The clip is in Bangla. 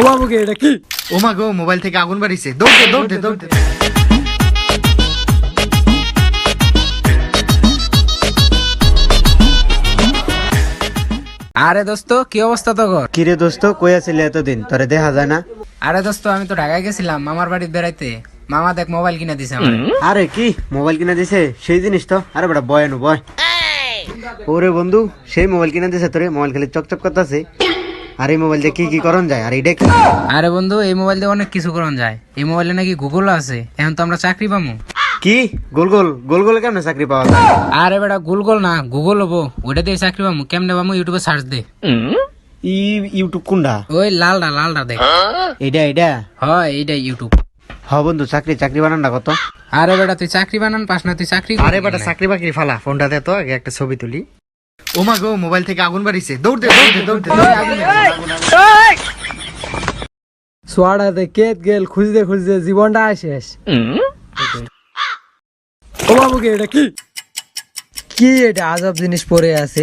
ও বাবুকে এটা কি? ও মা গো মোবাইল থেকে আগুন বাড়িছে। দৌড় দে, দৌড় দে, দৌড় দে। আরে দোস্ত কি অবস্থা তো ঘর কিরে দোস্ত কই আছিলি এতদিন? তোরে দেখা যায় না? আরে দোস্ত আমি তো ঢাকায় গেছিলাম মামার বাড়িতে বেড়াইতে। মামা দেখ মোবাইল কিনে দিছে আমার। আরে কি মোবাইল কিনে দিছে? সেই জিনিস তো। আরে বেটা বয়। নু বয় ওরে বন্ধু সেই মোবাইল কিনে দিছে তোরে। মোবাইল খালি চকচক করতেছে। আর এই মোবাইল দিয়ে কি কি করন যায়? আর এটা কি আরে বন্ধু এই মোবাইল দিয়ে অনেক কিছু করা যায়। এই মোবাইলে নাকি গুগল আছে। এখন তো আমরা চাকরি পাবো কি? গোল গোল গোল গোল কেমনে চাকরি পাওয়া যায়? আরে বেটা গুগল না গুগল হব ওটা দিয়ে চাকরি পাবো কেমনে পাবো ইউটিউবে সার্চ দে। ই ইউটিউব কোনটা? ওই লালটা লালটা দেখ এটা এটা হয় এইটা ইউটিউব হ বন্ধু চাকরি চাকরি বানান না কত? আরে বেটা তুই চাকরি বানান পাস না তুই চাকরি আরে বেটা চাকরি বাকরি ফালা। ফোনটা দে তো আগে একটা ছবি তুলি। ও মা গো মোবাইল থেকে আগুন বাড়িছে। দৌড় দে দৌড় দে, দৌড় দে, দৌড় দে। কেত গেল খুঁজতে খুঁজতে জীবনটা শেষ। ও বাবুকে এটা কি? কি এটা আজব জিনিস পরে আছে?